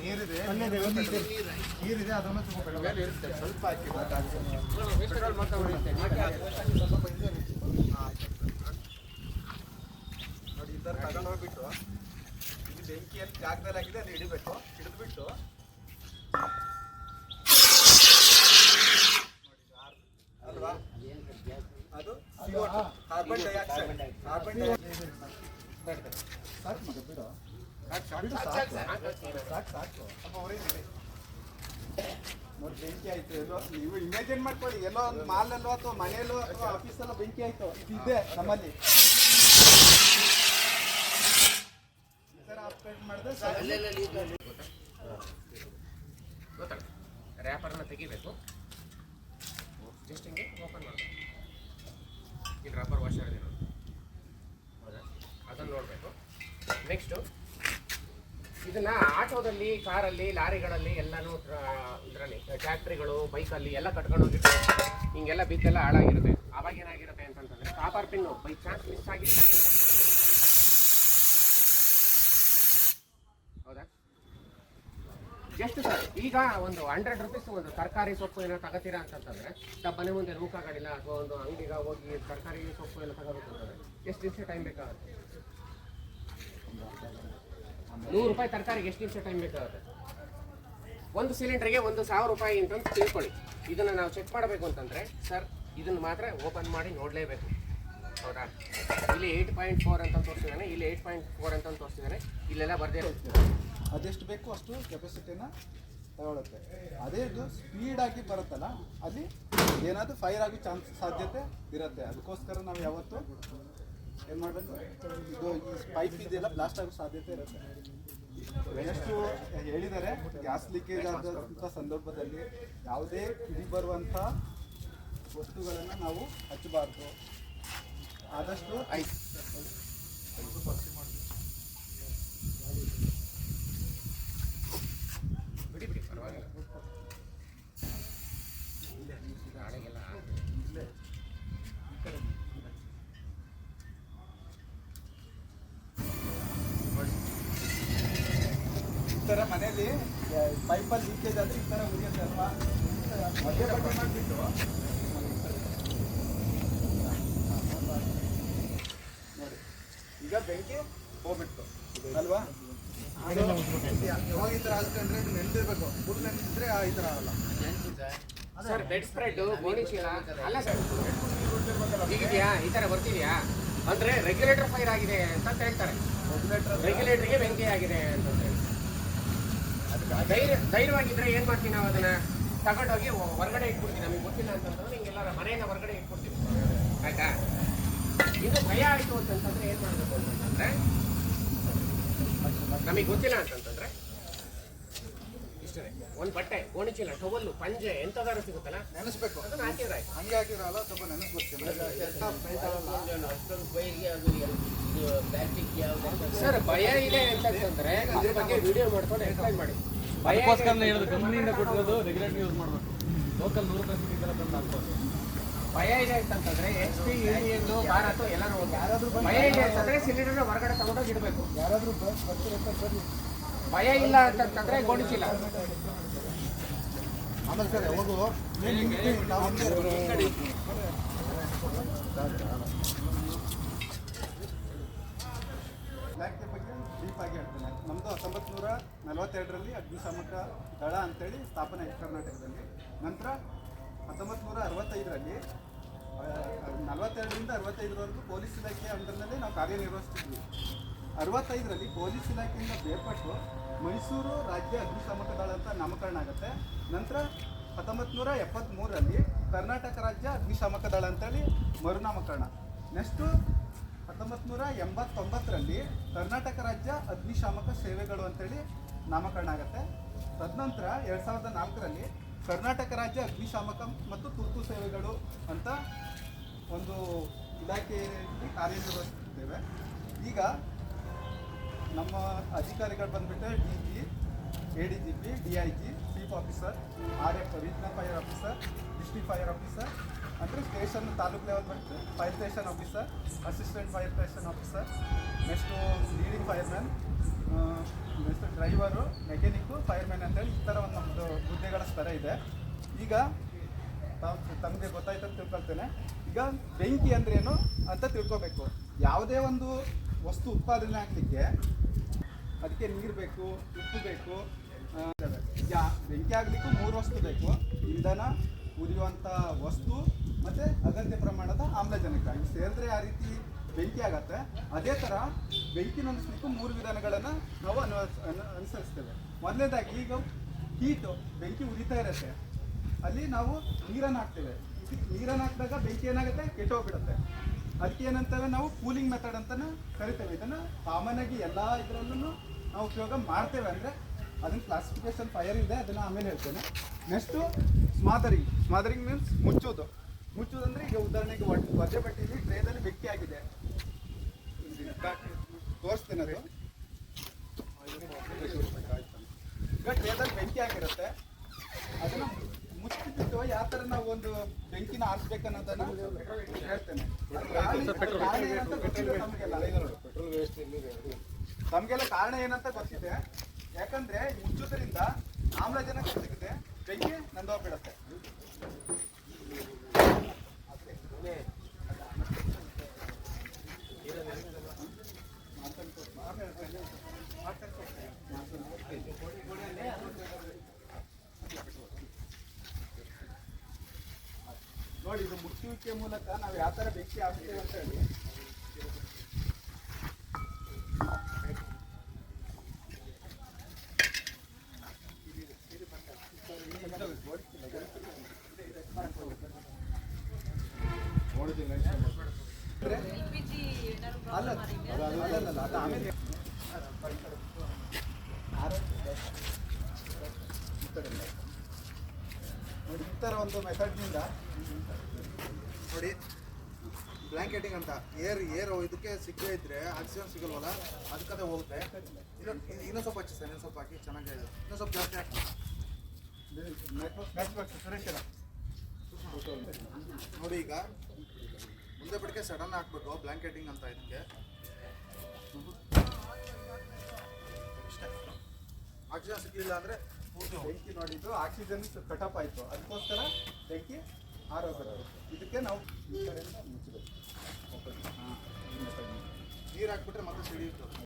ನೀರಿದೆ. ನೀರಿದೆ, ಅದನ್ನು ಸ್ವಲ್ಪ ಹಾಕಿ ನೋಡಿ, ಈ ಥರ ತಗೊಂಡು ಹೋಗ್ಬಿಟ್ಟು ಇಲ್ಲಿ ಬೆಂಕಿಯಲ್ಲಿ ಜಾಗದಲ್ಲಿ ಆಗಿದೆ, ಅದು ಹಿಡಿಬೇಕು. ಹಿಡಿದ್ಬಿಟ್ಟು ಅಲ್ವಾ? ಅದು ಕಾರ್ಬನ್ ಡೈಆಕ್ಸೈಡ್ ಕಾರ್ಬನ್ ಮಗ ಬಿಡು. ಬೆಂಕಿ ಆಯ್ತು ಎಲ್ಲೋ ನೀವು ಮಾಡ್ಕೊಳ್ಳಿ ಎಲ್ಲೋ ಒಂದು ಮಾಲಲ್ಲೋ ಅಥವಾ ಮನೆಯಲ್ಲೋ ಅಥವಾ ಆಫೀಸಲ್ಲೋ ಬೆಂಕಿ ಆಯ್ತು ನಮ್ಮಲ್ಲಿ ರ್ಯಾಪರ್ನ ತೆಗಿಬೇಕು ಜಸ್ಟ್ ಹಿಂಗೆ ಓಪನ್ ಮಾಡಬೇಕು. ಇಲ್ಲಿ ರಬ್ಬರ್ ವಾಶ್ ಆಗಿದೆ ಹೌದಾ? ಅದನ್ನು ನೋಡಬೇಕು. ನೆಕ್ಸ್ಟು ಇದನ್ನ ಆಟೋದಲ್ಲಿ, ಕಾರಲ್ಲಿ, ಲಾರಿಗಳಲ್ಲಿ ಎಲ್ಲಾನು ಇದರಲ್ಲಿ ಟ್ಯಾಕ್ಟ್ರಿಗಳು ಬೈಕಲ್ಲಿ ಎಲ್ಲ ಕಟ್ಕೊಂಡು ಹೋಗಿಟ್ಟು ಹಿಂಗೆಲ್ಲ ಬಿದ್ದೆಲ್ಲ ಹಾಳಾಗಿರುತ್ತೆ. ಅವಾಗ ಏನಾಗಿರುತ್ತೆ ಅಂತಂದ್ರೆ copper pin by chance miss ಆಗಿ ಹೌದಾ? ಎಷ್ಟು ಸರ್ ಈಗ ಒಂದು ಹಂಡ್ರೆಡ್ ರುಪೀಸ್ ಒಂದು ತರಕಾರಿ ಸೊಪ್ಪು ಏನೋ ತಗೋತೀರಾ ಅಂತಂದ್ರೆ ಮನೆ ಮುಂದೆ ನೂಕಾಗಡಿಲ್ಲ ಅಥವಾ ಒಂದು ಅಂಗಡಿಗೆ ಹೋಗಿ ತರಕಾರಿ ಸೊಪ್ಪು ಎಲ್ಲ ತಗೋಬೇಕು ಅಂತಂದ್ರೆ ಎಷ್ಟು ದಿವಸ ಟೈಮ್ ಬೇಕಾಗುತ್ತೆ? ನೂರು ರೂಪಾಯಿ ತರಕಾರಿಗೆ ಎಷ್ಟು ನಿಮಿಷ ಟೈಮ್ ಬೇಕಾಗುತ್ತೆ? ಒಂದು ಸಿಲಿಂಡರ್ಗೆ ಒಂದು ಸಾವಿರ ರೂಪಾಯಿ ಅಂತ ತಿಳ್ಕೊಳ್ಳಿ. ಇದನ್ನು ನಾವು ಚೆಕ್ ಮಾಡಬೇಕು ಅಂತಂದರೆ ಸರ್ ಇದನ್ನು ಮಾತ್ರ ಓಪನ್ ಮಾಡಿ ನೋಡಲೇಬೇಕು. ಹೌದಾ? ಇಲ್ಲಿ ಏಯ್ಟ್ ಪಾಯಿಂಟ್ ಫೋರ್ ಅಂತ ತೋರಿಸಿದ್ದಾನೆ ಇಲ್ಲಿ ಏಯ್ಟ್ ಪಾಯಿಂಟ್ ಫೋರ್ ಅಂತ ತೋರಿಸಿದ್ದಾನೆ ಇಲ್ಲೆಲ್ಲ ಬರ್ದೇ ಅದೆಷ್ಟು ಬೇಕು ಅಷ್ಟು ಕೆಪಾಸಿಟಿನ ತಗೊಳುತ್ತೆ. ಅದೇ ಇದು ಸ್ಪೀಡಾಗಿ ಬರುತ್ತಲ್ಲ, ಅಲ್ಲಿ ಏನಾದರೂ ಫೈರ್ ಆಗೋ ಚಾನ್ಸ್ ಸಾಧ್ಯತೆ ಇರುತ್ತೆ. ಅದಕ್ಕೋಸ್ಕರ ನಾವು ಯಾವತ್ತು ಏನು ಮಾಡಬೇಕು? ಇದು ಈ ಪೈಪ್ ಇದೆಲ್ಲ ಬ್ಲಾಸ್ಟ್ ಆಗೋ ಸಾಧ್ಯತೆ ಇರುತ್ತೆ. ಎಷ್ಟು ಹೇಳಿದ್ದಾರೆ ಗ್ಯಾಸ್ ಲೀಕೇಜ್ ಆದಂಥ ಸಂದರ್ಭದಲ್ಲಿ ಯಾವುದೇ ಕಿಡಿ ಬರುವಂಥ ವಸ್ತುಗಳನ್ನು ನಾವು ಹಚ್ಚಬಾರ್ದು. ಆದಷ್ಟು ಬಿಡಿ ಥರ ಪೈಪ್ ಪೈಪಲ್ಲಿ ಲೀಕೇಜ್ ಆದರೆ ಈ ಥರ ಉರಿಯುತ್ತೆ ಅಲ್ವಾ? ಮಧ್ಯ ಬಟ್ಟೆ ಮಾಡಿಬಿಟ್ಟು. ನೋಡಿ ಈಗ ಬೆಂಕಿ ಹೋಗ್ಬಿಟ್ಟು ಅಲ್ವಾ? ಯಾವಾಗ ಈ ಥರ ಆಗುತ್ತೆ ಅಂದರೆ ನೆನೆದಿರ್ಬೇಕು. ಫುಲ್ ನೆನೆದಿದ್ರೆ ಈ ಥರ ಆಗಲ್ಲ. ಸರ್ ಬೆಡ್ ಸ್ಪ್ರೆಡ್ ಗೋಣಿ ಚೀಲ ಅಲ್ಲ ಸರ್. ಹೀಗಿದೆಯಾ ಈ ಥರ ಬರ್ತಿದ್ಯಾ? ಅಂದ್ರೆ ರೆಗ್ಯುಲೇಟರ್ ಫೈರ್ ಆಗಿದೆ ಅಂತ ಹೇಳ್ತಾರೆ. ರೆಗ್ಯುಲೇಟರ್ ರೆಗ್ಯುಲೇಟರ್ಗೆ ಬೆಂಕಿ ಆಗಿದೆ ಅಂತ. ಧೈರ್ಯ ಧೈರ್ಯವಾಗಿದ್ರೆ ಏನ್ ಮಾಡ್ತೀವಿ ನಾವು ಅದನ್ನ ತಗೊಂಡೋಗಿ ಹೊರಗಡೆ ಇಟ್ಬಿಡ್ತೀವಿ. ನಮಗೆ ಗೊತ್ತಿಲ್ಲ ಅಂತಂದ್ರೆ ಹಿಂಗೆಲ್ಲ ಮನೆಯಿಂದ ಹೊರಗಡೆ ಇಟ್ಬಿಡ್ತೀವಿ. ಆಯ್ತಾ? ಇದು ಭಯ ಆಯಿತು ಅಂತಂತಂದ್ರೆ ಏನ್ ಮಾಡಬೇಕು ಅಂತಂದ್ರೆ ನಮಗೆ ಗೊತ್ತಿಲ್ಲ ಅಂತಂತಂದ್ರೆ ಇಷ್ಟೇ ಒಂದು ಬಟ್ಟೆ ಗೋಣಿಚೀಲ ಟವಲ್ಲು ಪಂಜೆ ಎಂತದಾರು ಸಿಗುತ್ತಲ್ಲ ನೆನೆಸ್ಬೇಕು. ಅದನ್ನ ಹಾಕಿದ್ರೆ ಆಯ್ತು. ಹಂಗೆ ಅದು ನೆನೆಸ್ಬೇಕು ಸರ್ ಭಯ ಇದೆ ಅಂತಂದ್ರೆ ಇದ್ರ ಬಗ್ಗೆ ವಿಡಿಯೋ ಮಾಡ್ಕೊಂಡು ಎಕ್ಸ್ಪ್ಲೈನ್ ಮಾಡಿ. ಅದಕ್ಕೋಸ್ಕರ ಹೇಳೋದು ಕಂಪ್ನಿಯಿಂದ ಕೊಟ್ಟಿರೋದು ರೆಗ್ಯುಲೇಟರ್ ಯೂಸ್ ಮಾಡಬೇಕು. ಲೋಕಲ್ ನೂರು ರೂಪಾಯಿ ತಂದು ಹಾಕ್ಬೋದು ಭಯ ಇದೆ ಅಂತಂದ್ರೆ ಎಚ್ ಪಿ ಇಂಡಿಯನ್ ಭಾರತ ಎಲ್ಲರೂ ಯಾರಾದ್ರೂ ಭಯ ಇದೆ ಅಂತಂದ್ರೆ ಸಿಲಿಂಡರ್ ಹೊರಗಡೆ ತಗೊಂಡೋಗಿ ಇಡಬೇಕು. ಯಾರಾದರೂ ಭಯ ಇಲ್ಲ ಅಂತಂತಂದ್ರೆ ಗೋಣಿಚಿಲ್ಲ ಆಮೇಲೆ ಸರ್ ಬಗ್ಗೆ ಡೀಪ್ ಆಗಿ ಹೇಳ್ತೇನೆ. ನಮ್ಮದು ಹತ್ತೊಂಬತ್ತು ನೂರ ನಲವತ್ತೆರಡರಲ್ಲಿ ಅಗ್ನಿಶಾಮಕ ದಳ ಅಂತೇಳಿ ಸ್ಥಾಪನೆ ಆಯಿತು ಕರ್ನಾಟಕದಲ್ಲಿ. ನಂತರ ಹತ್ತೊಂಬತ್ತು ನೂರ ಅರವತ್ತೈದರಲ್ಲಿ ನಲವತ್ತೆರಡರಿಂದ ಅರವತ್ತೈದರವರೆಗೂ ಪೊಲೀಸ್ ಇಲಾಖೆ ಅಂದ್ರಲ್ಲೇ ನಾವು ಕಾರ್ಯನಿರ್ವಹಿಸ್ತಿದ್ವಿ. ಅರವತ್ತೈದರಲ್ಲಿ ಪೊಲೀಸ್ ಇಲಾಖೆಯಿಂದ ಬೇರ್ಪಟ್ಟು ಮೈಸೂರು ರಾಜ್ಯ ಅಗ್ನಿಶಾಮಕ ದಳ ಅಂತ ನಾಮಕರಣ ಆಗುತ್ತೆ. ನಂತರ ಹತ್ತೊಂಬತ್ತು ನೂರ ಎಪ್ಪತ್ತ್ಮೂರರಲ್ಲಿ ಕರ್ನಾಟಕ ರಾಜ್ಯ ಅಗ್ನಿಶಾಮಕ ದಳ ಅಂತೇಳಿ ಮರುನಾಮಕರಣ. ನೆಕ್ಸ್ಟು ಹತ್ತೊಂಬತ್ತು ನೂರ ಎಂಬತ್ತೊಂಬತ್ತರಲ್ಲಿ ಕರ್ನಾಟಕ ರಾಜ್ಯ ಅಗ್ನಿಶಾಮಕ ಸೇವೆಗಳು ಅಂತೇಳಿ ನಾಮಕರಣ ಆಗುತ್ತೆ. ತದನಂತರ ಎರಡು ಸಾವಿರದ ನಾಲ್ಕರಲ್ಲಿ ಕರ್ನಾಟಕ ರಾಜ್ಯ ಅಗ್ನಿಶಾಮಕ ಮತ್ತು ತುರ್ತು ಸೇವೆಗಳು ಅಂತ ಒಂದು ಇಲಾಖೆಯಲ್ಲಿ ಕಾರ್ಯನಿರ್ವಹಿಸುತ್ತಿದ್ದೇವೆ ಈಗ ನಮ್ಮ ಅಧಿಕಾರಿಗಳು ಬಂದುಬಿಟ್ಟು D G, A D G P, D I G chief officer R F regional fire officer district fire officer ಅಂದರೆ ಸ್ಟೇಷನ್ ತಾಲೂಕ್ ಲೆವೆಲ್ ಬಂತು fire station officer assistant fire station officer next leading fireman driver mechanic fireman ಅಂತೇಳಿ ಈ ಥರ ಒಂದು ನಮ್ಮದು ಹುದ್ದೆಗಳ ಸ್ತರ ಇದೆ. ಈಗ ತಮಗೆ ಗೊತ್ತಾಯ್ತು ಅಂತ ತಿಳ್ಕೊಳ್ತೇನೆ. ಈಗ ಬೆಂಕಿ ಅಂದ್ರೇನು ಅಂತ ತಿಳ್ಕೊಬೇಕು. ಯಾವುದೇ ಒಂದು ವಸ್ತು ಉತ್ಪಾದನೆ ಆಗಲಿಕ್ಕೆ ಅದಕ್ಕೆ ನೀರು ಬೇಕು, ಉಪ್ಪು ಬೇಕು ಬೆಂಕಿ ಆಗಲಿಕ್ಕೂ ಮೂರು ವಸ್ತು ಬೇಕು. ಇಂಧನ ಉರಿಯುವಂಥ ವಸ್ತು ಮತ್ತು ಅಗತ್ಯ ಪ್ರಮಾಣದ ಆಮ್ಲಜನಕ. ಇವು ಸೇರಿದ್ರೆ ಯಾವ ರೀತಿ ಬೆಂಕಿ ಆಗತ್ತೆ. ಅದೇ ಥರ ಬೆಂಕಿ ನಂದಿಸ್ಲಿಕ್ಕೂ ಮೂರು ವಿಧಾನಗಳನ್ನು ನಾವು ಅನು- ಅನುಸರಿಸ್ತೇವೆ. ಮೊದಲನೇದಾಗಿ ಈಗ ಹೀಟು ಬೆಂಕಿ ಉರಿತಾ ಇರುತ್ತೆ. ಅಲ್ಲಿ ನಾವು ನೀರನ್ನು ಹಾಕ್ತೇವೆ. ನೀರನ್ನು ಹಾಕಿದಾಗ ಬೆಂಕಿ ಏನಾಗುತ್ತೆ? ಕೆಟ್ಟೋಗ್ಬಿಡುತ್ತೆ ಅದಕ್ಕೆ ಏನಂತೇವೆ? ನಾವು ಕೂಲಿಂಗ್ ಮೆಥಡ್ ಅಂತಲೂ ಕರಿತೇವೆ. ಇದನ್ನು ಕಾಮನ್ ಆಗಿ ಎಲ್ಲ ಇದರಲ್ಲೂ ನಾವು ಉಪಯೋಗ ಮಾಡ್ತೇವೆ. ಅಂದರೆ ಅದನ್ನ ಕ್ಲಾಸಿಫಿಕೇಶನ್ ಫೈರ್ ಇದೆ, ಅದನ್ನು ಆಮೇಲೆ ಹೇಳ್ತೇನೆ. Next ಸ್ಮಾದರಿಂಗ್ ಸ್ಮಾದರಿಂಗ್ means ಮುಚ್ಚೋದು. ಮುಚ್ಚೋದಂದ್ರೆ ಈಗ ಉದಾಹರಣೆಗೆ ಒದ್ದೆ ಬಟ್ಟೆಯಲ್ಲಿ ಟ್ರೇನಲ್ಲಿ ಬೆಕ್ಕಿ ಆಗಿದೆ. ತೋರಿಸ್ತೇನೆ ಅದು. ಈಗ ಟ್ರೇದಲ್ಲಿ ಬೆಂಕಿ ಆಗಿರುತ್ತೆ. ಅದನ್ನ ಮುಚ್ಚಿಬಿಟ್ಟು ಯಾವ ಥರ ನಾವು ಒಂದು ಬೆಂಕಿನ ಆರಿಸ್ಬೇಕು ಅನ್ನೋದನ್ನ ಹೇಳ್ತೇನೆ. ನಮಗೆಲ್ಲ. ಕಾರಣ ಏನಂತ ಗೊತ್ತಿದೆ. ಯಾಕಂದ್ರೆ ಮುಚ್ಚುವುದರಿಂದ ಆಮ್ಲಜನಕ ಸಿಗುತ್ತೆ. ಬೆಂಕಿ ಬಿಡುತ್ತೆ. ನೋಡಿ, ಇದು ಮುಚ್ಚುವಿಕೆ ಮೂಲಕ ನಾವು ಯಾವ ಥರ ಬೆಂಕಿ ಹಾಕ್ತೇವೆ ಅಂತ ಹೇಳಿ. ನೋಡಿ ಈ ಥರ ಒಂದು ಮೆಥಡ್ನಿಂದ ನೋಡಿ ಬ್ಲ್ಯಾಂಕೆಟಿಂಗ್ ಅಂತ. ಏರ್ ಏರ್ ಇದಕ್ಕೆ ಸಿಗದೇ ಇದ್ರೆ ಆಕ್ಸಿಜನ್ ಸಿಗಲ್ವಲ್ಲ? ಅದಕ್ಕದೇ ಹೋಗುತ್ತೆ. ಇನ್ನೊಂದು ಇನ್ನೊಂದು ಸ್ವಲ್ಪ ಹಚ್ಚಿ ಸರ್ ಇನ್ನೊಂದು ಸ್ವಲ್ಪ ಹಾಕಿ, ಚೆನ್ನಾಗಿ ಇನ್ನೊಂದು ಸ್ವಲ್ಪ ಜಾಸ್ತಿ ಹಾಕಿ. ನೋಡಿ ಈಗ, ಮುಂದೆ ಬಿಡಕ್ಕೆ ಸಡನ್ ಹಾಕ್ಬೇಕು ಬ್ಲ್ಯಾಂಕೆಟಿಂಗ್ ಅಂತ ಇದಕ್ಕೆ. ಆಕ್ಸಿಜನ್ ಸಿಗಲಿಲ್ಲ ಅಂದ್ರೆ. ಬೆಂಕಿ ನೋಡಿದ್ದು, ಆಕ್ಸಿಜನ್ ಕಟಪ್ ಆಯ್ತು. ಅದಕ್ಕೋಸ್ಕರ ಬೆಂಕಿ ಆರೋಗ್ಯ ಇದಕ್ಕೆ ನಾವು ಈ ಕಡೆಯಿಂದ ಮುಚ್ಚಬೇಕು. ನೀರು ಹಾಕ್ಬಿಟ್ರೆ ಮತ್ತೆ ಸಿಡಿಯುತ್ತೆ.